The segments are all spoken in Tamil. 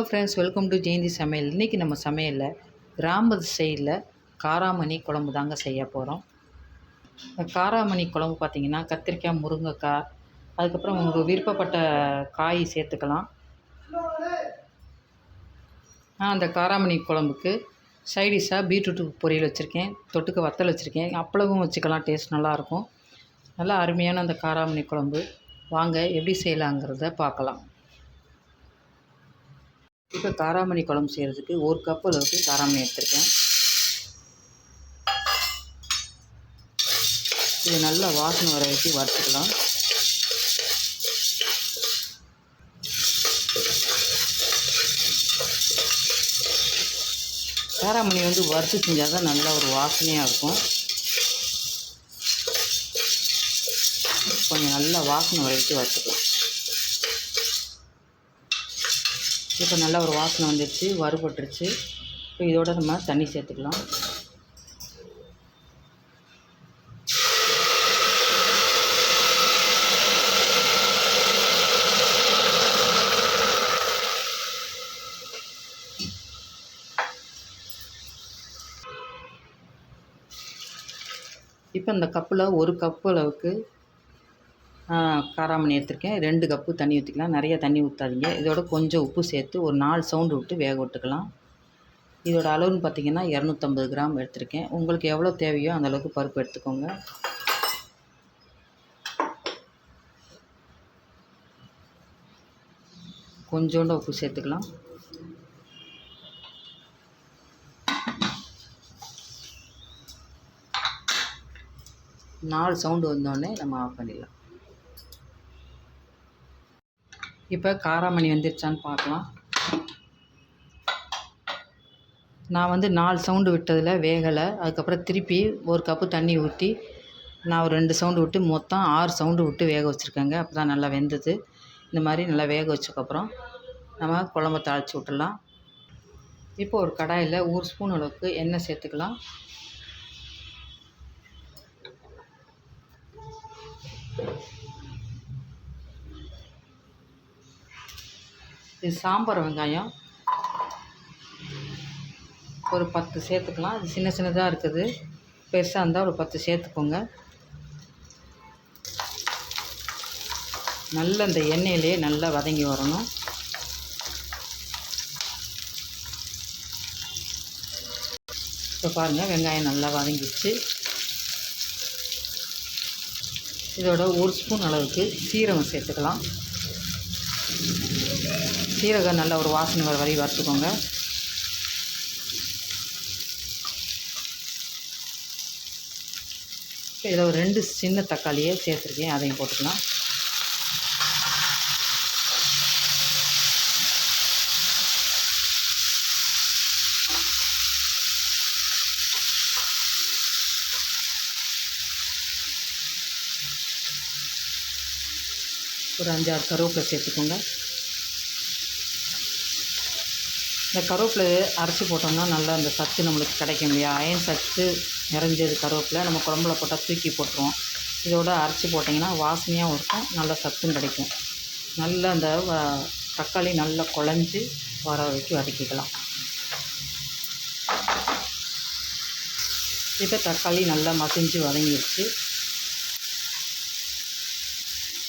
Hello friends welcome to Jayanthi சமையல் இன்றைக்கி நம்ம சமையலில் கிராமத்து சைடில் காராமணி குழம்பு தாங்க செய்ய போகிறோம் காராமணி குழம்பு பார்த்திங்கன்னா கத்திரிக்காய் முருங்கைக்காய் அதுக்கப்புறம் உங்களுக்கு விருப்பப்பட்ட காய் சேர்த்துக்கலாம். நான் அந்த காராமணி குழம்புக்கு சைடிஷாக பீட்ரூட் பொரியல் வச்சுருக்கேன் தொட்டுக்க வத்தல் வச்சுருக்கேன். அப்பளவும் வச்சுக்கலாம் டேஸ்ட் நல்லாயிருக்கும் நல்லா அருமையான அந்த காராமணி குழம்பு. வாங்க எப்படி செய்யலாங்கிறத பார்க்கலாம். இப்போ காராமணி குழம்பு செய்கிறதுக்கு ஒரு கப் அளவுக்கு காராமணி எடுத்திருக்கேன். இது நல்லா வாசனை வர வச்சு வறுத்துக்கலாம். காராமணி வந்து வறுத்து செஞ்சால் தான் நல்லா ஒரு வாசனையாக இருக்கும். கொஞ்சம் நல்லா வாசனை வரைக்கும் வறுத்துக்கலாம். இப்போ நல்லா ஒரு வாசனை வந்துடுச்சு வறுபட்டுருச்சு. இப்போ இதோட நம்ம தண்ணி சேர்த்துக்கலாம். இப்போ இந்த கப்பில் ஒரு கப்பு அளவுக்கு காராமணி எடுத்திருக்கேன். ரெண்டு கப்பு தண்ணி ஊற்றிக்கலாம் நிறைய தண்ணி ஊற்றாதீங்க இதோட கொஞ்சம் உப்பு சேர்த்து ஒரு நாலு சவுண்டு விட்டு வேக விட்டுக்கலாம். இதோட அளவுன்னு பார்த்தீங்கன்னா இரநூத்தம்பது கிராம் எடுத்திருக்கேன். உங்களுக்கு எவ்வளோ தேவையோ அந்தளவுக்கு பருப்பு எடுத்துக்கோங்க. கொஞ்சோண்டு உப்பு சேர்த்துக்கலாம். நாலு சவுண்டு வந்தோடனே நம்ம ஆஃப் பண்ணிடலாம். இப்போ காராமணி வந்துருச்சான்னு பார்க்கலாம். நான் வந்து நாலு சவுண்டு விட்டதில் வேகலை. அதுக்கப்புறம் திருப்பி ஒரு கப்பு தண்ணி ஊற்றி நான் ஒரு ரெண்டு சவுண்டு விட்டு மொத்தம் ஆறு சவுண்டு விட்டு வேக வச்சுருக்கேங்க. அப்போ தான் நல்லா வெந்தது. இந்த மாதிரி நல்லா வேக வச்சக்கப்புறம் நம்ம குழம்ப தாளித்து விட்டுடலாம். இப்போ ஒரு கடாயில் ஒரு ஸ்பூன் அளவுக்கு எண்ணெய் சேர்த்துக்கலாம். இது சாம்பார் வெங்காயம். ஒரு பத்து சேர்த்துக்கலாம். அது சின்ன சின்னதாக இருக்குது. பெருசாக இருந்தால் ஒரு பத்து சேர்த்துக்கோங்க. நல்ல இந்த எண்ணெயிலே நல்லா வதங்கி வரணும். இப்போ பாருங்கள் வெங்காயம் நல்லா வதங்கிடுச்சு. இதோட ஒரு ஸ்பூன் அளவுக்கு சீரகம் சேர்த்துக்கலாம். சீரகம் நல்ல ஒரு வாசனை வர வரை வறுத்துக்கோங்க. இதில் ஒரு ரெண்டு சின்ன தக்காளியை சேர்த்துருக்கேன். அதையும் போட்டுக்கலாம். ஒரு அஞ்சாறு கருவேப்பிலை சேர்த்துக்கோங்க. இந்த கருவேப்பிலை அரைச்சி போட்டோம்னா நல்லா அந்த சத்து நம்மளுக்கு கிடைக்கும் இல்லையா? அயன் சத்து நிறைஞ்சது கருவேப்பிலை. நம்ம குழம்புல போட்டால் தூக்கி போட்டுருவோம். இதோட அரைச்சி போட்டிங்கன்னா வாசனையாகவும் இருக்கும். நல்ல சத்தும் கிடைக்கும். நல்ல அந்த தக்காளி நல்லா குழஞ்சி வர வரைக்கும் வதக்கிக்கலாம். இப்போ தக்காளி நல்லா மசிஞ்சு வதங்கிடுச்சு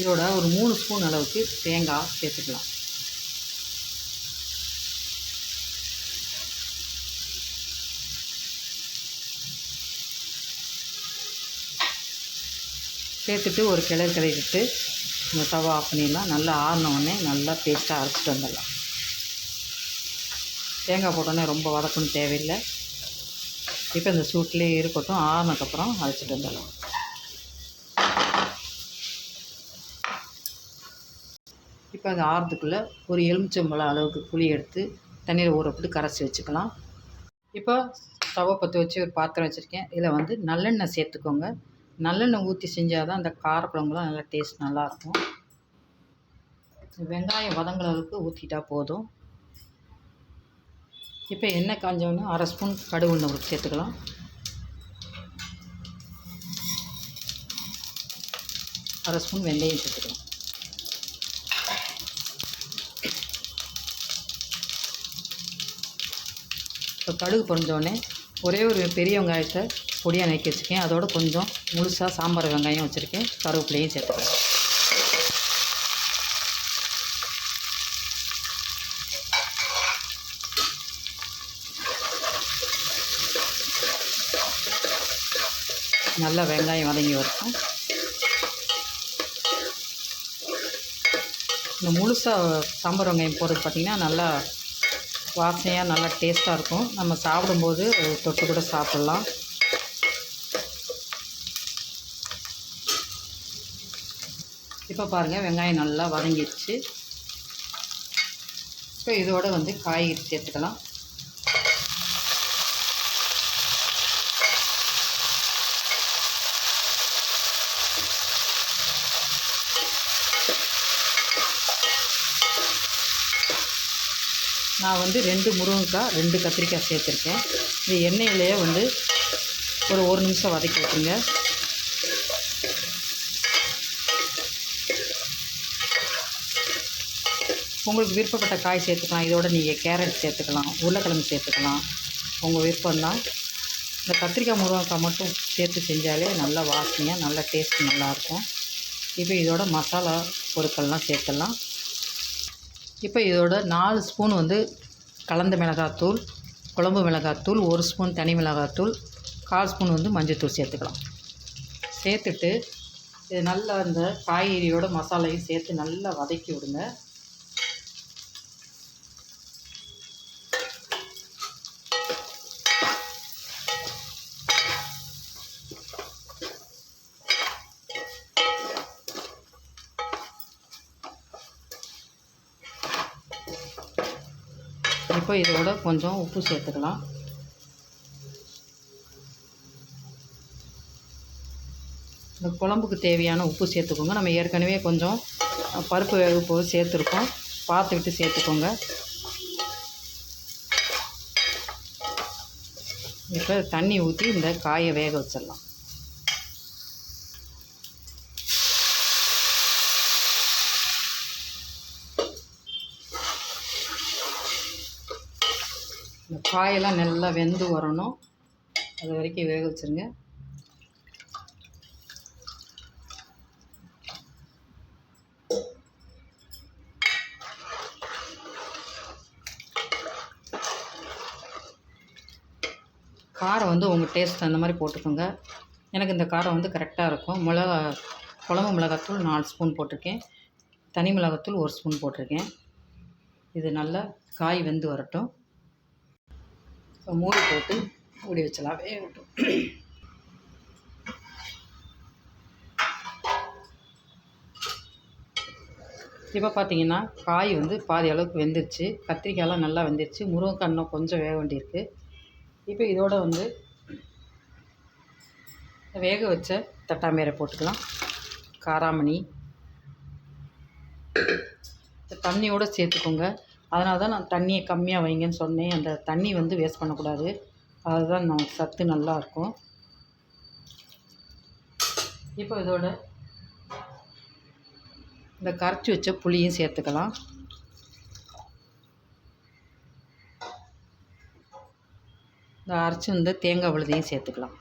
இதோட ஒரு மூணு ஸ்பூன் அளவுக்கு தேங்காய் சேர்த்துக்கலாம். சேர்த்துட்டு ஒரு கிளறு கிளறிட்டு இந்த தவா ஆஃப் பண்ணிடலாம். நல்லா ஆறினோடனே நல்லா பேஸ்ட்டாக அரைச்சிட்டு வந்துடலாம். தேங்காய் போட்டோன்னே ரொம்ப வதக்கணும் தேவையில்லை. இப்போ இந்த சூட்லேயே இருக்கட்டும். ஆறினதுக்கப்புறம் அரைச்சிட்டு வந்துடலாம். இப்போ அது ஆறுறதுக்குள்ளே ஒரு எலுமிச்சம்பழம் அளவுக்கு புளி எடுத்து தண்ணியில் ஊற போட்டு கரைச்சி வச்சுக்கலாம். இப்போ தவை பற்ற வச்சு ஒரு பாத்திரம் வச்சுருக்கேன். இதில் வந்து நல்லெண்ணெய் சேர்த்துக்கோங்க. நல்லெண்ணெய் ஊற்றி செஞ்சால் தான் அந்த காரக்குழம்புலாம் நல்லா டேஸ்ட் நல்லாயிருக்கும் வெங்காயம் வதங்குற அளவுக்கு ஊற்றிட்டா போதும். இப்போ எண்ணெய் காஞ்சோன்னு அரை ஸ்பூன் கடுகு உங்களுக்கு சேர்த்துக்கலாம். அரை ஸ்பூன் வெந்தயம் சேர்த்துக்கலாம். இப்போ கடுகு பொரிஞ்சோடனே ஒரே ஒரு பெரிய வெங்காயத்தை பொடியாக நக்கி வச்சுருக்கேன். அதோட கொஞ்சம் முழுசாக சாம்பார் வெங்காயம் வச்சுருக்கேன். கருவேப்பிலையும் சேர்த்துக்கிறேன். நல்லா வெங்காயம் வதங்கி வரட்டும். இந்த முழுசாக சாம்பார் வெங்காயம் போடுறது பார்த்திங்கன்னா நல்லா வாசனையாக நல்லா டேஸ்ட்டாக இருக்கும். நம்ம சாப்பிடும்போது தொட்டு கூட சாப்பிட்லாம். இப்போ பாருங்கள் வெங்காயம் நல்லா வதங்கிடுச்சு இப்போ இதோட வந்து காய்கறி சேர்த்துக்கலாம். நான் வந்து ரெண்டு முருங்கைக்காய் ரெண்டு கத்திரிக்காய் சேர்த்துருக்கேன். இந்த எண்ணெயிலேயே வந்து ஒரு ஒரு நிமிஷம் வதக்கி விட்டுருங்க உங்களுக்கு விருப்பப்பட்ட காய் சேர்த்துக்கலாம். இதோட நீங்கள் கேரட் சேர்த்துக்கலாம். உருளைக்கிழங்கு சேர்த்துக்கலாம். உங்கள் விருப்பம்தான் இந்த கத்திரிக்காய் முருங்கைக்காய் மட்டும் சேர்த்து செஞ்சாலே நல்லா வாசனையாக நல்லா டேஸ்ட் நல்லாயிருக்கும் இப்போ இதோட மசாலா பொருட்கள்லாம் சேர்த்துடலாம். இப்போ இதோட நாலு ஸ்பூன் வந்து கலந்த மிளகாத்தூள் குழம்பு மிளகாத்தூள் ஒரு ஸ்பூன் தனி மிளகாத்தூள் கால் ஸ்பூன் வந்து மஞ்சள்தூள் சேர்த்துக்கலாம். சேர்த்துட்டு இது நல்லா அந்த காய்கறியோட மசாலையும் சேர்த்து நல்லா வதக்கி விடுங்க. இப்போ இதோட கொஞ்சம் உப்பு சேர்த்துக்கலாம். இந்த குழம்புக்கு தேவையான உப்பு சேர்த்துக்கோங்க. நம்ம ஏற்கனவே கொஞ்சம் பருப்பு வேக போது சேர்த்துருக்கோம். பார்த்துக்கிட்டு சேர்த்துக்கோங்க. இப்போ தண்ணி ஊற்றி இந்த காயை வேக வச்சிடலாம். காயெல்லாம் நல்லா வெந்து வரணும். அது வரைக்கும் வேக வச்சுருங்க. காரம் வந்து உங்கள் டேஸ்ட் அந்த மாதிரி போட்டுக்கோங்க. எனக்கு இந்த காரம் வந்து கரெக்டாக இருக்கும். மிளகா குழம்பு மிளகாத்தூள் நாலு ஸ்பூன் போட்டிருக்கேன். தனி மிளகாத்தூள் ஒரு ஸ்பூன் போட்டிருக்கேன். இது நல்லா காய் வெந்து வரட்டும். மூடி போட்டு மூடி வச்சலாம் வேகட்டும் இப்போ பார்த்தீங்கன்னா காய் வந்து பாதி அளவுக்கு வெந்துருச்சு. கத்திரிக்காயெல்லாம் நல்லா வெந்துருச்சு. முருங்கைக்காய் இன்னும் கொஞ்சம் வேக வேண்டியிருக்கு. இப்போ இதோட வந்து வேக வச்ச தட்டாமீரை போட்டுக்கலாம். காராமணி. தண்ணியோடு சேர்த்துக்கோங்க. அதனால தான் நான் தண்ணியை கம்மியாக வைங்கன்னு சொன்னேன். அந்த தண்ணி வந்து வேஸ்ட் பண்ணக்கூடாது. அதுதான் நமக்கு சத்து நல்லாயிருக்கும் இப்போ இதோட இந்த கரைச்சி வச்ச புளியும் சேர்த்துக்கலாம். இந்த அரைச்சி வந்து தேங்காய் விழுதையும் சேர்த்துக்கலாம்.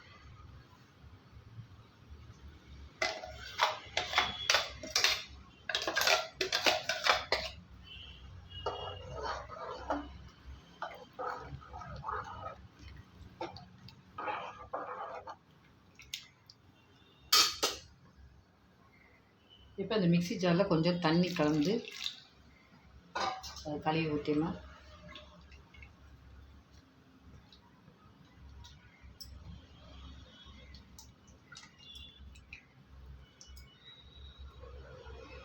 இப்போ இந்த மிக்ஸி ஜாரில் கொஞ்சம் தண்ணி கலந்து அதை கழுவி ஊற்றிடலாம்.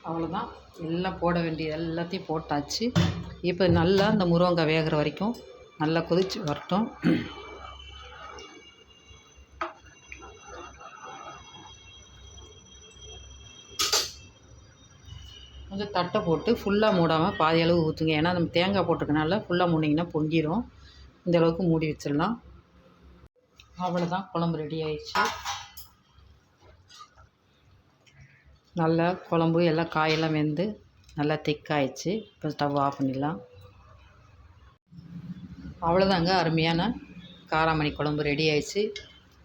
அவ்வளோதான். எல்லாம் போட வேண்டியது எல்லாத்தையும் போட்டாச்சு. இப்போ நல்லா இந்த முருங்கை வேகிற வரைக்கும் நல்லா கொதிச்சு வரட்டும். கொஞ்சம் தட்டை போட்டு ஃபுல்லாக மூடாமல் பாதி அளவு ஊற்றுங்க ஏன்னா நம்ம தேங்காய் போட்டிருக்கனால ஃபுல்லாக மூடிங்கன்னா பொங்கிடும் இந்த அளவுக்கு மூடி வச்சிடலாம். அவ்வளோதான் குழம்பு ரெடி ஆயிடுச்சு. நல்லா குழம்பு எல்லாம் காயெல்லாம் வெந்து நல்லா திக்காயிடுச்சு இப்போ ஸ்டவ் ஆஃப் பண்ணிடலாம். அவ்வளோதாங்க அருமையான காராமணி குழம்பு ரெடி ஆயிடுச்சு.